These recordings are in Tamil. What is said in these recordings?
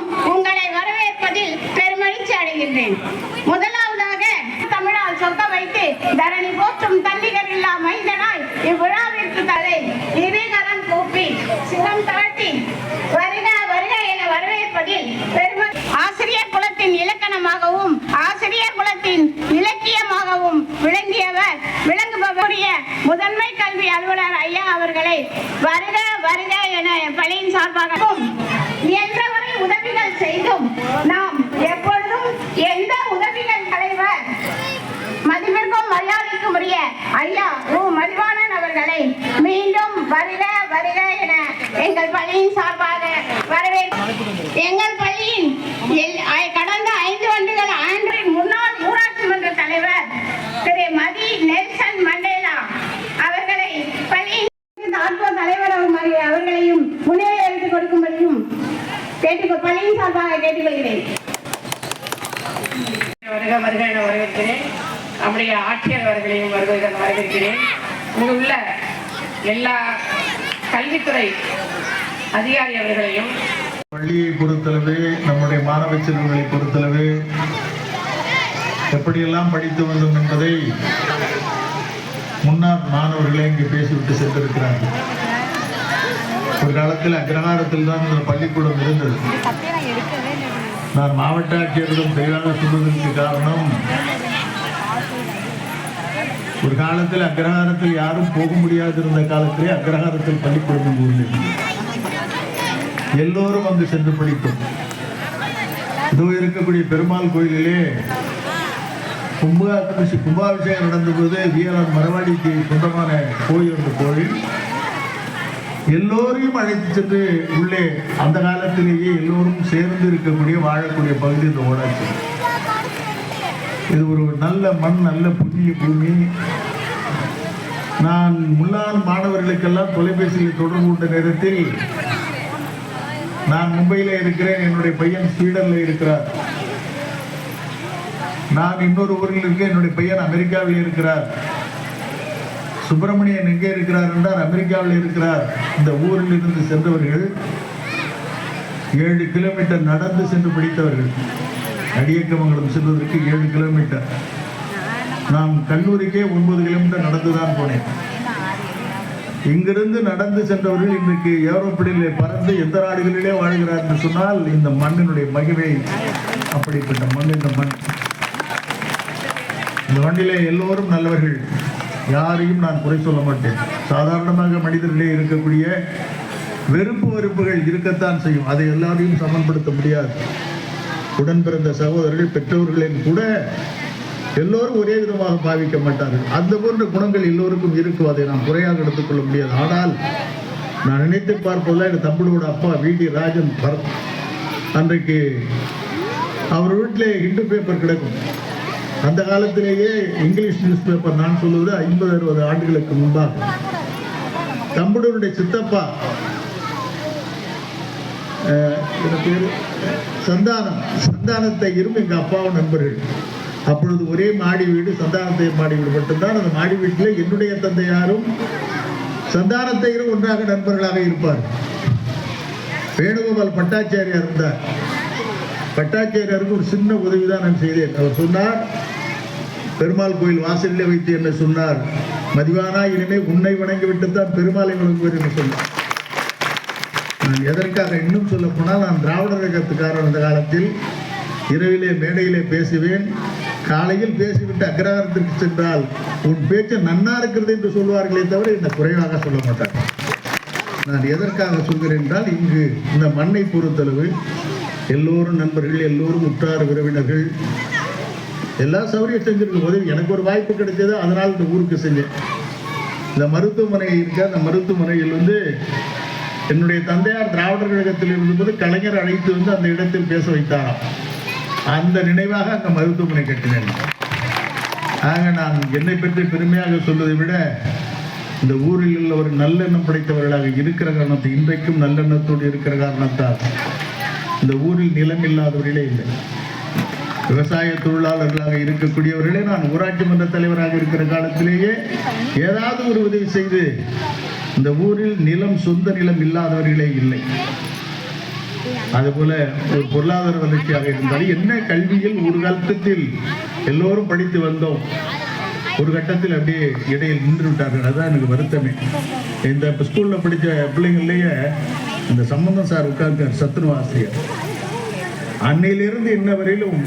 கொண்டிருக்கும் உங்களை வரவேற்பதில் பெருமகிழ்ச்சி அடைகின்றேன். முதலாவதாக தமிழால் சொக்க வைத்து தரணி போற்றும் தன்னிகர் இல்லா மைந்தனாய் இவ்விழாவிற்கு தலை இருகரம் கூப்பி சிரம் தாழ்த்தி வருக வருக என வரவேற்பதில் பெருமை ஆசிரியர் குலத்தின் இலக்கணமாகவும் ஆசிரியர் குலத்தின் இலக்கியமாகவும் விளங்கியவர் விளங்குபவருடைய முதன்மை கல்வி அலுவலர் ஐயா அவர்களை வருக வருக என பள்ளியின் சார்பாகவும் என்ற செய்தும் நாம் எப்பொழுதும் எந்த உதவிகள் தலைவர் மதிப்பிற்கும் மரியாதைக்கும் உரிய ஐயா உ. மதிவான அவர்களை மீண்டும் வருக வருக என எங்கள் பள்ளியின் சார்பாக வரவேற்று எங்கள் பள்ளியின் கடந்த ஐந்து ஆண்டுகள் ஆண்டின் முன்னாள் ஊராட்சி மன்ற தலைவர் திரு மதி நெல்சன் மண்டேலா அவர்களை பள்ளியின் சார்பு தலைவர் அவர்கள் அவர்களையும் முன்னிலை எடுத்துக் கொடுக்கும்படியும் கேட்டுக்கொள் கேட்டுக்கொள்கிறேன். வருக வருக என வரவேற்கிறேன். நம்முடைய ஆட்சியர் அவர்களையும் வருக என வரவேற்கிறேன். இங்கு உள்ள எல்லா கல்வித்துறை அதிகாரி அவர்களையும் பள்ளியை பொறுத்தளவு நம்முடைய மாணவ செல்வங்களை பொறுத்தளவு எப்படியெல்லாம் படித்து வந்தோம் என்பதை முன்னாள் மாணவர்களே இங்கு பேசிவிட்டு சென்றிருக்கிறார்கள். ஒரு காலத்தில் அக்ரஹாரத்தில் தான் இந்த பள்ளிக்கூடம் இருந்தது. நான் மாவட்ட ஆட்சியரிடம் தெளிவாக சொல்வதற்கு காரணம் ஒரு காலத்தில் அக்ரஹாரத்தில் யாரும் போக முடியாதிருந்த காலத்திலே அக்ரஹாரத்தில் பள்ளிக்கூடம் போகிறது எல்லோரும் அங்கு சென்று படித்தோம். இதோ இருக்கக்கூடிய பெருமாள் கோயிலிலே கும்பா கும்பாபிஷேகம் நடந்தபோது வீரன் மரவாடிக்கு சொந்தமான கோயில் அந்த கோயில் எல்லோரையும் அழைத்து சென்று உள்ளே அந்த காலத்திலேயே எல்லோரும் சேர்ந்து இருக்கக்கூடிய வாழக்கூடிய பகுதி இந்த ஓடாச்சு. இது ஒரு நல்ல மண் நல்ல புதிய பூமி. நான் முன்னாள் மாணவர்களுக்கெல்லாம் தொலைபேசியில் தொடர்பு கொண்ட நேரத்தில் நான் மும்பையில இருக்கிறேன் என்னுடைய பையன் ஸ்வீடன்ல இருக்கிறார். நான் இன்னொரு ஊரில் இருக்கேன் என்னுடைய பையன் அமெரிக்காவில் இருக்கிறார். சுப்பிரமணியன் எங்கே இருக்கிறார் என்றால் அமெரிக்காவில் இருக்கிறார். இந்த ஊரில் இருந்து சென்றவர்கள் ஏழு கிலோமீட்டர் நடந்து சென்று படித்தவர்கள். அடியக்கமங்கலம் செல்வதற்கு ஏழு கிலோமீட்டர். நான் கல்லூரிக்கே ஒன்பது கிலோமீட்டர் நடந்து தான் போனேன். இங்கிருந்து நடந்து சென்றவர்கள் இன்றைக்கு ஏரோப்பிடிலே பறந்து எந்த நாடுகளிலே வாழ்கிறார் என்று சொன்னால் இந்த மண்ணினுடைய மகிமை அப்படிப்பட்ட மண் இந்த மண். இந்த மண்ணிலே எல்லோரும் நல்லவர்கள். யாரையும் நான் குறை சொல்ல மாட்டேன். சாதாரணமாக மனிதர்களே இருக்கக்கூடிய வெறுப்பு வெறுப்புகள் இருக்கத்தான் செய்யும். அதை எல்லாரையும் சமன்படுத்த முடியாது. உடன் பிறந்த சகோதரர்கள் பெற்றோர்களின் கூட எல்லோரும் ஒரே விதமாக பாவிக்க மாட்டார்கள். அந்த போன்ற குணங்கள் எல்லோருக்கும் இருக்கும். அதை நாம் குறையாக எடுத்துக்கொள்ள முடியாது. ஆனால் நான் நினைத்து பார்ப்பதில் என் தம்பியோட அப்பா விடி ராஜன் பரத் அன்றைக்கு அவர் வீட்டிலே ஹிண்டு பேப்பர் கிடக்கும். அந்த காலத்திலேயே இங்கிலீஷ் நியூஸ் பேப்பர் நான் சொல்லுவது ஐம்பது அறுபது ஆண்டுகளுக்கு முன்பாக. தம்புடனுடைய சித்தப்பா அஹ், சந்தானம். சந்தானத்தை இருந்து எங்க அப்பாவும் நண்பர்கள். அப்பொழுது ஒரே மாடி வீடு சந்தானத்தை மாடி வீடு மட்டும்தான். அந்த மாடி வீட்டில் என்னுடைய தந்தையாரும் சந்தானத்தையரும் ஒன்றாக நண்பர்களாக இருப்பார். வேணுகோபால் பட்டாச்சாரியார் இருந்தார். பட்டாச்சாரியாருக்கு ஒரு சின்ன உதவி தான் நான் செய்தேன். அவர் சொன்னார் பெருமாள் கோயில் வாசலிலே வைத்து என்ன சொன்னார் மதிவானா இனிமே உன்னை வணங்கி விட்டுத்தான் பெருமாளை வணங்குவர் என்று சொன்னார். நான் எதற்காக இன்னும் சொல்ல போனால் நான் திராவிட இயக்கத்துக்காரன் அந்த காலத்தில் இரவிலே மேடையிலே பேசுவேன். காலையில் பேசிவிட்டு அக்ரஹாரத்திற்கு சென்றால் உன் பேச்சு நன்னா இருக்கிறது என்று சொல்வார்களே தவிர என்னை குறைவாக சொல்ல மாட்டார்கள் நான் எதற்காக சொல்கிறேன் என்றால் இங்கு இந்த மண்ணை பொறுத்தளவு எல்லோரும் நண்பர்கள் எல்லோரும் உற்றார் உறவினர்கள் எல்லா சௌகரியம் செஞ்சுருக்கும் போது எனக்கு ஒரு வாய்ப்பு கிடைச்சது அதனால் இந்த ஊருக்கு செஞ்சேன். இந்த மருத்துவமனை இருக்க அந்த மருத்துவமனையில் வந்து என்னுடைய தந்தையார் திராவிடர் கழகத்தில் இருந்தபோது கலைஞர் அழைத்து வந்து அந்த இடத்தில் பேச வைத்தாராம். அந்த நினைவாக அந்த மருத்துவமனை கட்டினேன். ஆக நான் என்னை பற்றி பெருமையாக சொல்வதை விட இந்த ஊரில் உள்ள ஒரு நல்லெண்ணம் படைத்தவர்களாக இருக்கிற காரணத்தை இன்றைக்கும் நல்லெண்ணத்தோடு இருக்கிற காரணத்தால் இந்த ஊரில் நிலம் இல்லாதவர்களே இல்லை. விவசாய தொழிலாளர்களாக இருக்கக்கூடியவர்களே நான் ஊராட்சி மன்ற தலைவராக இருக்கிற காலத்திலேயே ஏதாவது ஒரு உதவி செய்து இந்த ஊரில் நிலம் சொந்த நிலம் இல்லாதவர்களே இல்லை. அதுபோல ஒரு பொருளாதார வளர்ச்சியாக இருந்தால் என்ன கல்வியில் ஒரு காலத்தில் எல்லோரும் படித்து வந்தோம். ஒரு கட்டத்தில் அப்படியே இடையில் நின்று விட்டார்கள். அதுதான் எனக்கு வருத்தமே. இந்த ஸ்கூலில் படித்த பிள்ளைங்கள்லேயே இந்த சம்பந்தம் சார் உட்கார்ந்தார் சத்துணவு ஆசிரியர். அன்னையிலிருந்து இன்ன வரையிலும்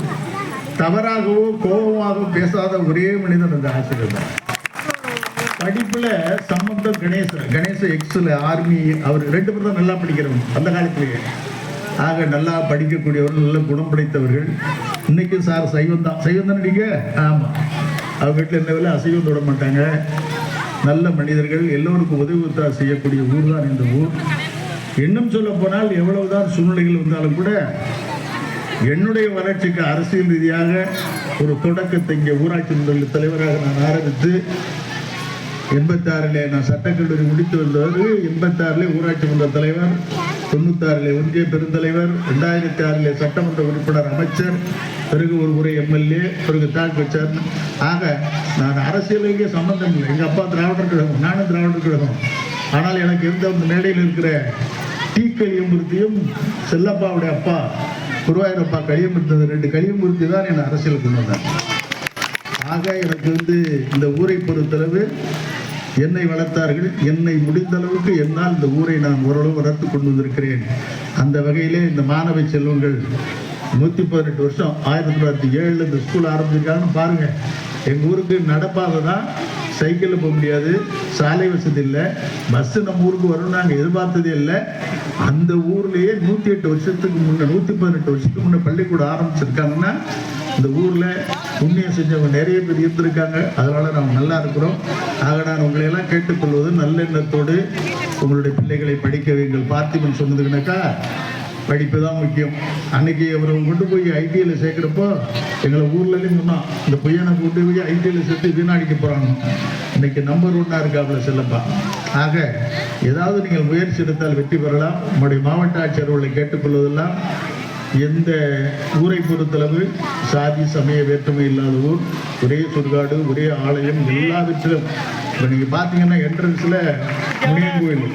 தவறாகவோ கோபமாகவோ பேசாத ஒரே மனிதன் அந்த ஆசிரியர் தான். படிப்புல சம்பந்தம் கணேசன் கணேச எக்ஸில் ஆர்மி அவர் ரெண்டு பேரும் தான் நல்லா படிக்கிறவங்க அந்த காலத்திலேயே. ஆக நல்லா படிக்கக்கூடியவர்கள் நல்ல குணம் படைத்தவர்கள். இன்னைக்கு சார் சைவம் தான். சைவம் தானே நீங்க? ஆமா. அவங்க வீட்டில் என்ன வேலை? அசைவம் தொட மாட்டாங்க. நல்ல மனிதர்கள் எல்லோருக்கும் உதவி உத்தா செய்யக்கூடிய ஊர் தான் இந்த ஊர். இன்னும் சொல்ல போனால் எவ்வளவுதான் சூழ்நிலைகள் வந்தாலும் கூட என்னுடைய வளர்ச்சிக்கு அரசியல் ரீதியாக ஒரு தொடக்கத்தை இங்கே ஊராட்சி முதல் தலைவராக நான் ஆரம்பித்து எண்பத்தாறில் நான் சட்டக்கல்லூரி முடித்து வந்தவர் எண்பத்தாறிலே ஊராட்சி மன்ற தலைவர் தொண்ணூத்தாறிலே ஒன்றிய பெருந்தலைவர் ரெண்டாயிரத்தி ஆறில் சட்டமன்ற உறுப்பினர் அமைச்சர் பிறகு ஒரு முறை எம்எல்ஏ பிறகு தாக்கு வச்சார் ஆக நான் அரசியலுக்கே சம்பந்தம் இல்லை. எங்கள் அப்பா திராவிடர் கழகம் நானும் திராவிடர் கழகம். ஆனால் எனக்கு இருந்த அந்த மேடையில் இருக்கிற டி கலியமூர்த்தியும் செல்லப்பாவுடைய அப்பா குருவாயூரப்பா இருந்தது ரெண்டு கலியமூர்த்தி தான் என்னை அரசியலுக்கு கொண்டு வந்தாங்க ஆக எனக்கு வந்து இந்த ஊரை பொறுத்தளவு என்னை வளர்த்தார்கள் என்னை முடிந்த அளவுக்கு என்னால் இந்த ஊரை நான் ஓரளவு வளர்த்து கொண்டு வந்திருக்கிறேன். அந்த வகையிலே இந்த மாணவ செல்வங்கள் நூற்றி பதினெட்டு வருஷம் ஆயிரத்தி தொள்ளாயிரத்தி ஏழில் இந்த ஸ்கூல் ஆரம்பிச்சிருக்காங்கன்னு பாருங்கள் எங்கள் ஊருக்கு நடப்பாதை தான் சைக்கிளில் போக முடியாது சாலை வசதி இல்லை பஸ்ஸு நம்ம ஊருக்கு வரும்னு நாங்கள் எதிர்பார்த்ததே இல்லை. அந்த ஊர்லேயே நூற்றி எட்டு வருஷத்துக்கு முன்னே நூற்றி பதினெட்டு வருஷத்துக்கு முன்னே பள்ளிக்கூடம் ஆரம்பிச்சிருக்காங்கன்னா இந்த ஊரில் புண்ணியம் செஞ்சவங்க நிறைய பேர் இருந்திருக்காங்க. அதனால நாம் நல்லா இருக்கிறோம். ஆக நான் உங்களை எல்லாம் கேட்டுக்கொள்வது நல்லெண்ணத்தோடு உங்களுடைய பிள்ளைகளை படிக்க வைங்கள். பார்த்திபன் சொன்னதுக்குனாக்கா படிப்பு தான் முக்கியம். அன்னைக்கு அவரை கொண்டு போய் ஐடியில் சேர்க்குறப்போ எங்களை ஊர்லேருந்து சொன்னான் இந்த பையனை கொண்டு போய் ஐடியில் சேர்த்து வீணாடிக்க போகிறாங்க இன்னைக்கு நம்பர் ஒன்னாக இருக்காப்புல செல்லப்பா. ஆக ஏதாவது நீங்கள் முயற்சி எடுத்தால் வெற்றி பெறலாம். உங்களுடைய மாவட்ட ஆட்சியர் அவர்களை கேட்டுக்கொள்வதெல்லாம் எந்த ஊரை பொறுத்தளவு சாதி சமய வேற்றுமை இல்லாத ஊர் ஒரே சுடுகாடு ஒரே ஆலயம் எல்லாவற்றிலும். இப்போ நீங்கள் பார்த்தீங்கன்னா என்ட்ரன்ஸில் முனியன் கோயில்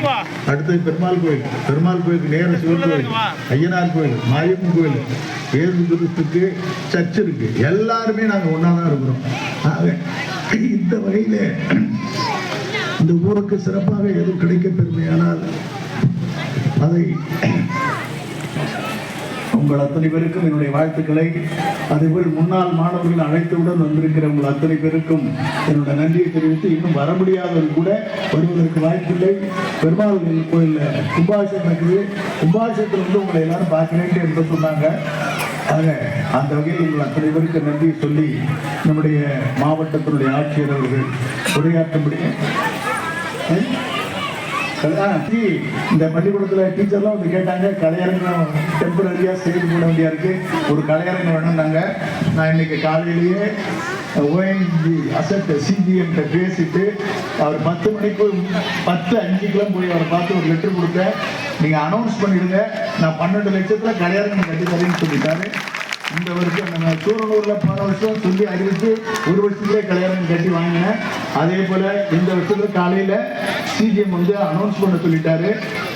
அடுத்தது பெருமாள் கோயில் பெருமாள் கோயிலுக்கு நேர சிவன் கோயில் ஐயனார் கோயில் மாயம்மன் கோயில் ஏசு கிறிஸ்துக்கு சர்ச் இருக்கு. எல்லாருமே நாங்கள் ஒன்றா தான் இருக்கிறோம். ஆக இந்த வகையில் இந்த ஊருக்கு சிறப்பாக எதுவும் கிடைக்க பெருமையானால் அதை உங்கள் அத்தனை பேருக்கும் என்னுடைய வாழ்த்துக்களை அதேபோல் முன்னாள் மாணவர்கள் அழைத்தவுடன் வந்திருக்கிற உங்கள் அத்தனை பேருக்கும் என்னோட நன்றியை தெரிவித்து இன்னும் வர முடியாதவர் கூட வருவதற்கு வாய்ப்பில்லை. பெருமாள் கோயிலில் கும்பாபிஷேகம் இருக்குது கும்பாபிஷேகத்தில் வந்து உங்களை எல்லாரும் பார்க்கிறேன்ட்டு என்று சொன்னாங்க. ஆக அந்த வகையில் உங்கள் அத்தனை பேருக்கு நன்றி சொல்லி நம்முடைய மாவட்டத்தினுடைய ஆட்சியர் அவர்கள் உரையாற்ற முடியும் ஆ, இந்த பள்ளிக்கூடத்தில் டீச்சர்லாம் வந்து கேட்டாங்க கலையரங்கம் டெம்பரரியாக செய்து போட வேண்டியா இருக்கு ஒரு கலையரங்கம் வேணும்னாங்க நான் இன்னைக்கு காலையிலேயே ஓஎன்ஜி அசட் சிஜிஎம்கிட்ட பேசிட்டு அவர் பத்து மணிக்கு பத்து அஞ்சுக்கெல்லாம் போய் அவரை பார்த்து ஒரு லெட்டர் கொடுத்தேன் நீங்கள் அனௌன்ஸ் பண்ணிடுங்க நான் பன்னெண்டு லட்சத்தில் கலையரங்கம் கட்டி தரேன்னு சொல்லிட்டாரு இந்த வருஷம் நம்ம சூரனூர்ல போன வருஷம் சொல்லி அறிவித்து ஒரு வருஷத்துலேயே கல்யாணம் கட்டி வாங்கினேன் அதே போல் இந்த வருஷத்துல காலையில் சிஜிஎம் வந்து அனௌன்ஸ் பண்ண சொல்லிட்டாரு.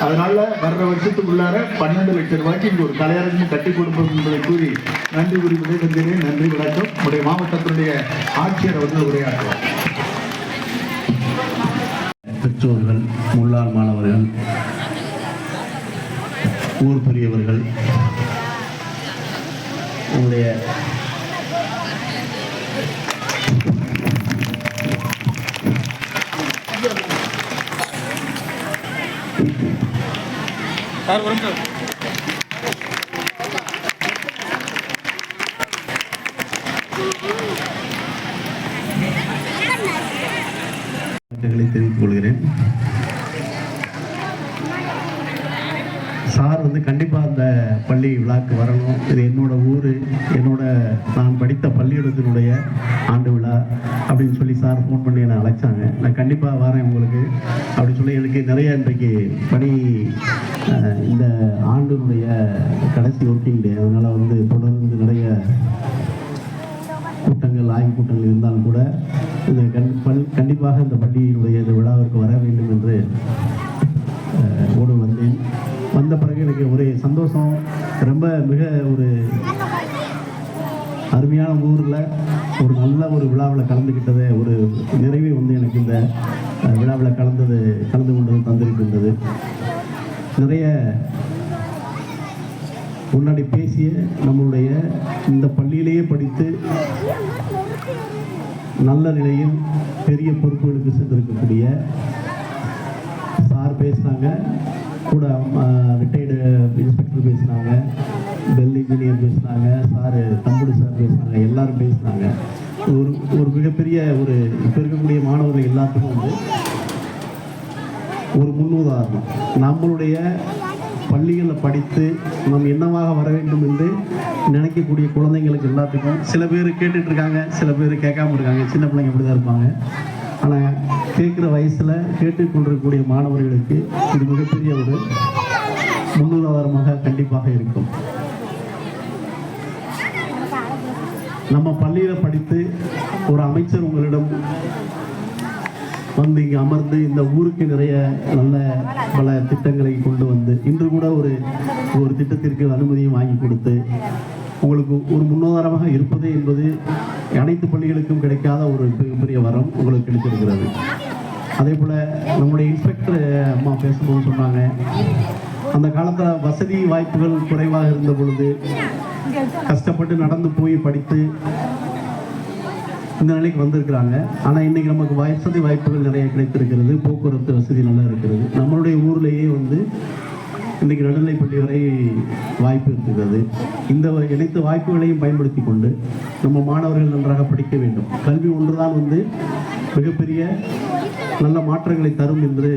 அதனால வர்ற வருஷத்துக்குள்ளார பன்னெண்டு லட்சம் ரூபாய்க்கு இங்கே ஒரு கல்யாணம் கட்டி கொடுப்போம் என்பதை கூறி நன்றி கூறி விடைபெறுகிறேன். நன்றி வணக்கம். உடைய மாவட்டத்தினுடைய ஆட்சியர் வந்து உரையாற்றுவார். பெற்றோர்கள் முன்னாள் மாணவர்கள் ஊர் பெரியவர்கள் உங்களுடைய சார் ஒரு நிறைய இன்றைக்கு பணி இந்த ஆண்டினுடைய கடைசி ஒட்டிங் டே. அதனால் வந்து தொடர்ந்து நிறைய கூட்டங்கள் ஆய்வு கூட்டங்கள் இருந்தாலும் கூட இந்த கண் பல் கண்டிப்பாக இந்த பள்ளியினுடைய இந்த விழாவிற்கு வர வேண்டும் என்று ஓடு வந்தேன். வந்த பிறகு எனக்கு ஒரே சந்தோஷம். ரொம்ப மிக ஒரு அருமையான ஊரில் ஒரு நல்ல ஒரு விழாவில் கலந்துக்கிட்டது ஒரு நிறைவே வந்து எனக்கு இந்த விழாவில் கலந்தது கலந்து நிறைய முன்னாடி பேசிய நம்மளுடைய இந்த பள்ளியிலேயே படித்து நல்ல நிலையில் பெரிய பொறுப்புகளுக்கு சென்றிருக்கக்கூடிய சார் பேசினாங்க கூட ரிட்டையர்டு இன்ஸ்பெக்டர் பேசினாங்க பெல் இன்ஜினியர் பேசினாங்க சார் தம்புடு சார் பேசினாங்க எல்லாரும் பேசினாங்க. ஒரு ஒரு மிகப்பெரிய ஒரு இப்போ இருக்கக்கூடிய மாணவர்கள் எல்லாத்துக்கும் வந்து ஒரு முன்னுதாரணம். நம்மளுடைய பள்ளிகளில் படித்து நாம் என்னவாக வர வேண்டும் என்று நினைக்கக்கூடிய குழந்தைங்களுக்கு எல்லாத்துக்கும் சில பேர் கேட்டுட்டு இருக்காங்க சில பேர் கேட்காம இருக்காங்க. சின்ன பிள்ளைங்க அப்படி தான் இருப்பாங்க. ஆனால் கேட்குற வயசில் கேட்டுக்கொண்டிருக்கக்கூடிய மாணவர்களுக்கு இது மிகப்பெரிய ஒரு முன்னுதாரணமாக கண்டிப்பாக இருக்கும். நம்ம பள்ளியில் படித்து ஒரு அமைச்சர் உங்களிடம் வந்து இங்கே அமர்ந்து இந்த ஊருக்கு நிறைய நல்ல பல திட்டங்களை கொண்டு வந்து இன்று கூட ஒரு ஒரு திட்டத்திற்கு அனுமதியும் வாங்கி கொடுத்து உங்களுக்கு ஒரு முன்னுதாரணமாக இருப்பது என்பது அனைத்து பள்ளிகளுக்கும் கிடைக்காத ஒரு மிகப்பெரிய வரம் உங்களுக்கு கிடைத்திருக்கிறது. அதே போல் நம்முடைய இன்ஸ்பெக்டர் அம்மா பேசும்போது சொன்னாங்க அந்த காலத்தில் வசதி வாய்ப்புகள் குறைவாக இருந்த பொழுது கஷ்டப்பட்டு நடந்து போய் படித்து இந்த நிலைக்கு வந்திருக்கிறாங்க. ஆனால் இன்னைக்கு நமக்கு வசதி வாய்ப்புகள் நிறைய கிடைத்திருக்கிறது. போக்குவரத்து வசதி நல்லா இருக்கிறது. நம்மளுடைய ஊர்லேயே வந்து இன்றைக்கி நடுநிலைப்பள்ளி வரை வாய்ப்பு இருக்கிறது. இந்த அனைத்து வாய்ப்புகளையும் பயன்படுத்தி கொண்டு நம்ம மாணவர்கள் நன்றாக படிக்க வேண்டும். கல்வி ஒன்றுதான் வந்து மிகப்பெரிய நல்ல மாற்றங்களை தரும் என்று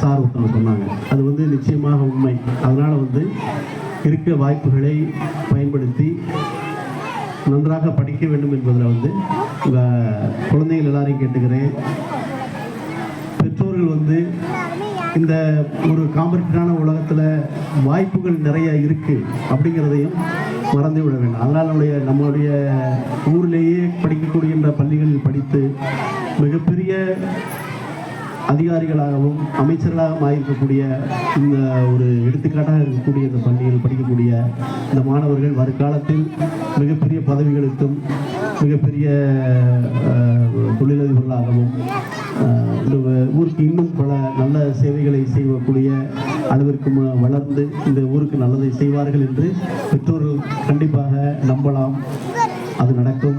சார் ஒருத்தவங்க சொன்னாங்க. அது வந்து நிச்சயமாக உண்மை. அதனால் வந்து இருக்க வாய்ப்புகளை பயன்படுத்தி நன்றாக படிக்க வேண்டும் என்பதில் வந்து உங்கள் குழந்தைகள் எல்லாரையும் கேட்டுக்கிறேன். பெற்றோர்கள் வந்து இந்த ஒரு காம்படிட்டான உலகத்தில் வாய்ப்புகள் நிறைய இருக்குது அப்படிங்கிறதையும் மறந்து விட வேண்டும். அதனால் நம்முடைய நம்மளுடைய ஊரிலேயே படிக்கக்கூடிய பள்ளிகளில் படித்து மிகப்பெரிய அதிகாரிகளாகவும் அமைச்சர்களாகவும் ஆயிருக்கக்கூடிய இந்த ஒரு எடுத்துக்காட்டாக இருக்கக்கூடிய இந்த பள்ளியில் படிக்கக்கூடிய இந்த மாணவர்கள் வருங்காலத்தில் மிகப்பெரிய பதவிகளுக்கும் மிகப்பெரிய தொழிலதிபர்களாகவும் இந்த ஊருக்கு இன்னும் பல நல்ல சேவைகளை செய்யக்கூடிய அளவிற்கு வளர்ந்து இந்த ஊருக்கு நல்லதை செய்வார்கள் என்று பெற்றோர்கள் கண்டிப்பாக நம்பலாம். அது நடக்கும்.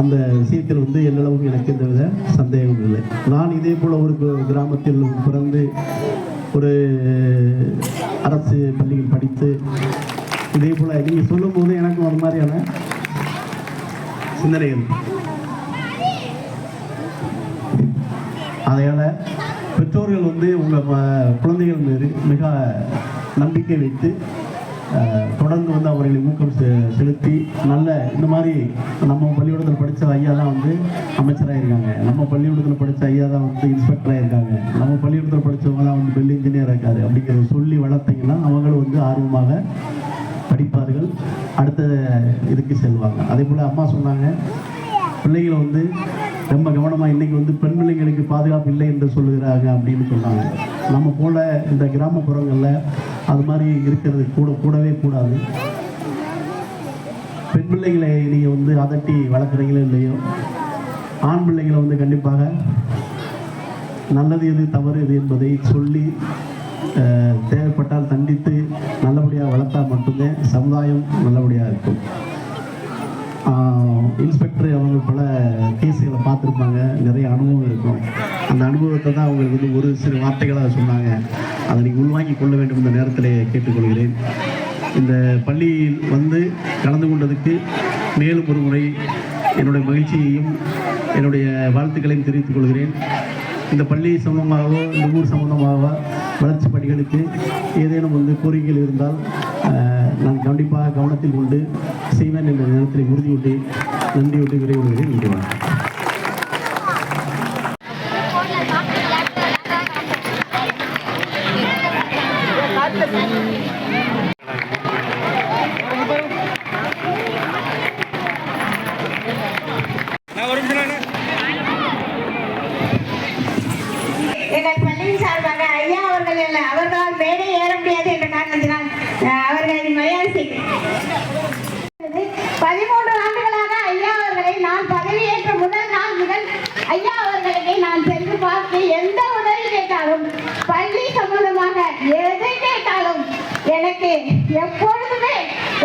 அந்த விஷயத்தில் வந்து எல்லளவும் எனக்கு எந்தவித சந்தேகம் இல்லை. நான் இதே போல் ஒரு கிராமத்தில் பிறந்து ஒரு அரசு பள்ளியில் படித்து இதே போல் நீங்கள் சொல்லும்போது எனக்கும் ஒரு மாதிரியான சிந்தனைகள். அதையால் பெற்றோர்கள் வந்து உங்கள் குழந்தைகள் மீது மிக நம்பிக்கை வைத்து தொடர்ந்து வந்து அவர்களை ஊக்கம் செ- செலுத்தி நல்ல இந்த மாதிரி நம்ம பள்ளிக்கூடத்தில் படித்த ஐயா தான் வந்து அமைச்சராக இருக்காங்க. நம்ம பள்ளிக்கூடத்தில் படித்த ஐயா தான் வந்து இன்ஸ்பெக்டராக இருக்காங்க. நம்ம பள்ளிக்கூடத்தில் படித்தவங்க தான் வந்து பில் இன்ஜினியராக இருக்காரு. அப்படிங்கிறத சொல்லி வளர்த்தீங்கன்னா அவங்களும் வந்து ஆர்வமாக படிப்பார்கள். அடுத்த இதுக்கு செல்வாங்க. அதே போல் அம்மா சொன்னாங்க பிள்ளைகளை வந்து ரொம்ப கவனமாக இன்னைக்கு வந்து பெண் பிள்ளைங்களுக்கு பாதுகாப்பு இல்லை என்று சொல்லுகிறாங்க அப்படின்னு சொன்னாங்க. நம்ம போல இந்த கிராமப்புறங்களில் அது மாதிரி இருக்கிறது கூட கூடவே கூடாது. பெண் பிள்ளைகளை நீங்கள் வந்து அதட்டி வளர்க்குறீங்களோ இல்லையோ ஆண் பிள்ளைகளை வந்து கண்டிப்பாக நல்லது எது தவறு எது என்பதை சொல்லி தேவைப்பட்டால் தண்டித்து நல்லபடியாக வளர்த்தா மட்டுமே சமுதாயம் நல்லபடியாக இருக்கும். இன்ஸ்பெக்டர் அவங்க பல கேஸுகளை பார்த்துருப்பாங்க. நிறைய அனுபவம் இருக்கும். அந்த அனுபவத்தை தான் அவங்களுக்கு வந்து ஒரு சிறு வார்த்தைகளாக சொன்னாங்க. அதை நீங்கள் உள்வாங்கி கொள்ள வேண்டும் இந்த நேரத்தில் கேட்டுக்கொள்கிறேன். இந்த பள்ளியில் வந்து கலந்து கொண்டதுக்கு மேலும் ஒரு முறை என்னுடைய மகிழ்ச்சியையும் என்னுடைய வாழ்த்துக்களையும் தெரிவித்துக் கொள்கிறேன். இந்த பள்ளி சம்பந்தமாகவோ இந்த ஊர் சம்பந்தமாகவோ வளர்ச்சி பணிகளுக்கு ஏதேனும் வந்து கோரிக்கைகள் இருந்தால் நான் கண்டிப்பாக கவனத்தில் கொண்டு செய்வேன் என்ற நேரத்தில் உறுதியுண்டு நன்றியோடு விரைவுகிறேன் நன்றி வணக்கம். எங்கள் பள்ளியின் சார்பாக ஐயா அவர்கள் அல்ல அவர்களால் மேடை ஏற முடியாது என்ற காரணத்தினால் அஹ், அவர்களை மரியாதை செய்கிறேன் பதிமூன்று ஆண்டுகளாக ஐயா அவர்களை நான் பதவியேற்ற முதல் நாள் முதல் ஐயா அவர்களுக்கு நான் சென்று பார்த்து எந்த உதவி கேட்டாலும் பள்ளி சம்பந்தமாக எதை கேட்டாலும் எனக்கு எப்பொழுதுமே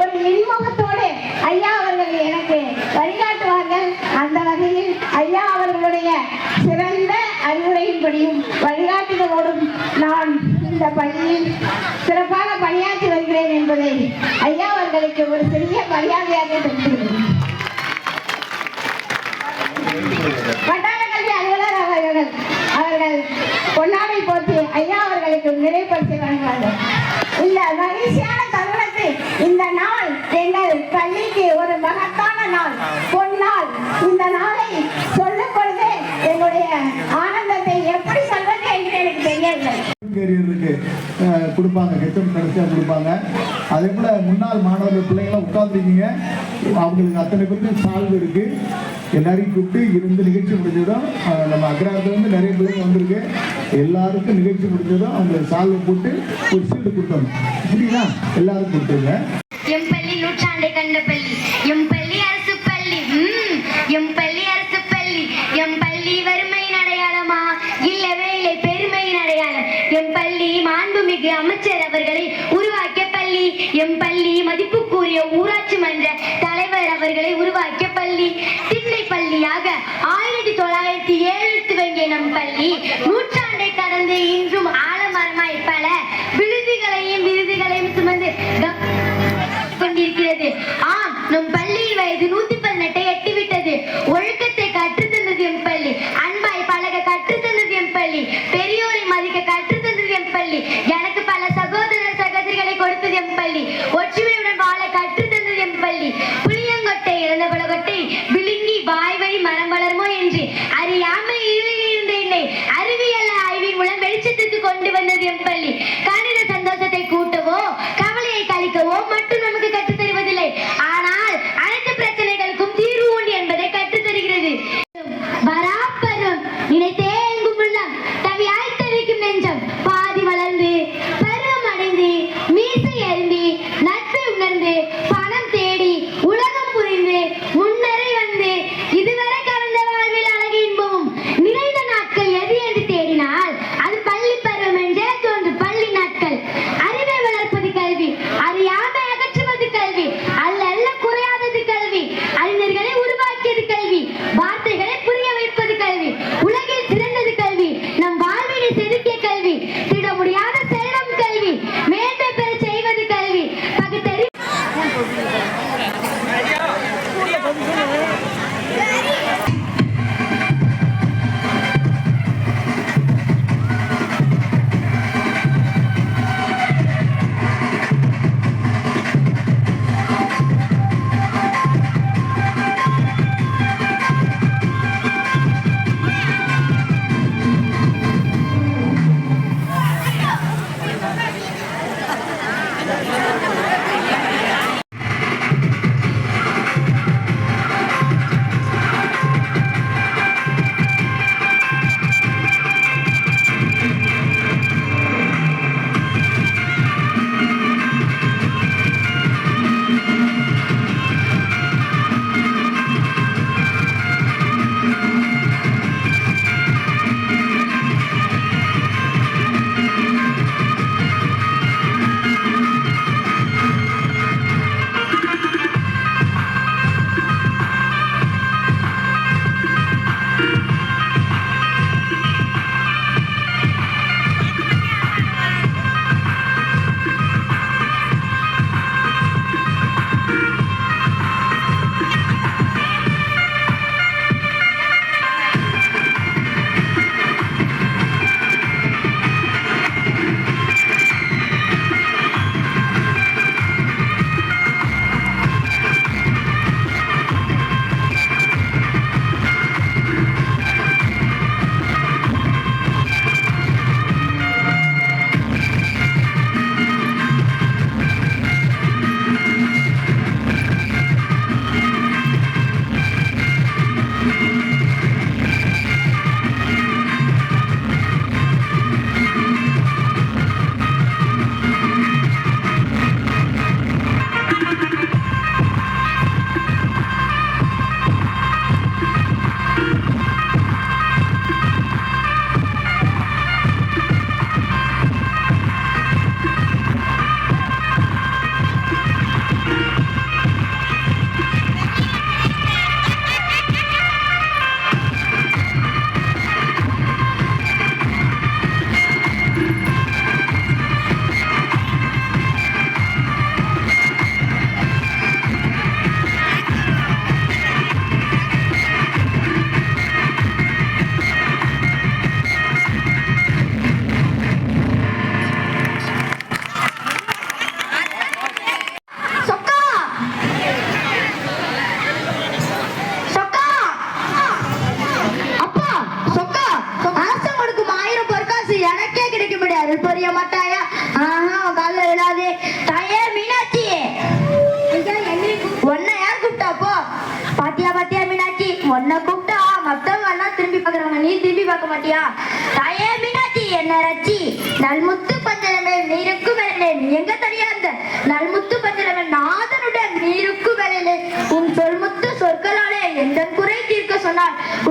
ஒரு இன்முகத்தோடு ஐயா அவர்கள் எனக்கு வழிகாட்டுவார்கள். அந்த வகையில் ஐயா அவர்களுடைய சிறந்த அறிவுரையின்படியும் வழிகாட்டுதலோடும் நான் இந்த பள்ளியில் சிறப்பாக பணியாற்றி வருகிறேன் என்பதை ஐயா அவர்களுக்கு ஒரு சிறிய மரியாதையாக தெரிவிக்கிறேன் வட்டார கல்வி அலுவலர் அவர்கள் அவர்கள் பொன்னாடை போட்டு ஐயா அவர்களுக்கு நிறைவுபடுத்தி வழங்குவார்கள். இந்த மகிழ்ச்சியான இந்த நாள் எங்கள் பள்ளிக்கு ஒரு மகத்தான நாள். பொன்னாள் இந்த நாளை சொல்லும் கேரியருக்கு கொடுப்பாங்க ஹெச்எம் கடைசியாக கொடுப்பாங்க. அதே போல் முன்னாள் மாணவர்கள் பிள்ளைங்களாம் உட்காந்துருக்கீங்க அவங்களுக்கு அத்தனை பேருக்கு சால்வு இருக்கு. எல்லாரையும் கூப்பிட்டு இருந்து நிகழ்ச்சி முடிஞ்சதும் நம்ம நம்ம அக்ராத்துலேருந்து நிறைய பிள்ளைங்க வந்திருக்கு. எல்லாருக்கும் நிகழ்ச்சி முடிஞ்சதும் அவங்களுக்கு சால்வை போட்டு ஒரு சீட்டு கொடுத்தோம். இப்படிங்களா எல்லாருக்கும் கொடுத்துருங்க எம் பள்ளி நூற்றாண்டை கண்ட பள்ளி எம் மாண்புமிகு அமைச்சர் அவர்களை உருவாக்கிய பள்ளி. எம் பள்ளி மதிப்புக்குரிய ஊராட்சி மன்ற தலைவர் அவர்களை உருவாக்கிய நினைத்தேன்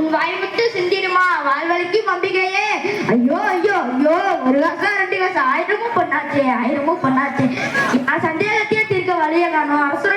உன் வாய் விட்டு சிந்திடுமா? வாய் வரைக்கும் ஐயோ ஐயோ ஐயோ ஒரு வருஷம் ரெண்டு வருஷம் ஆயிரமும் பண்ணாச்சே ஆயிரமும் பண்ணாச்சே நான் சந்தேகத்தையே தீர்க்க வழியை காணும். அரசு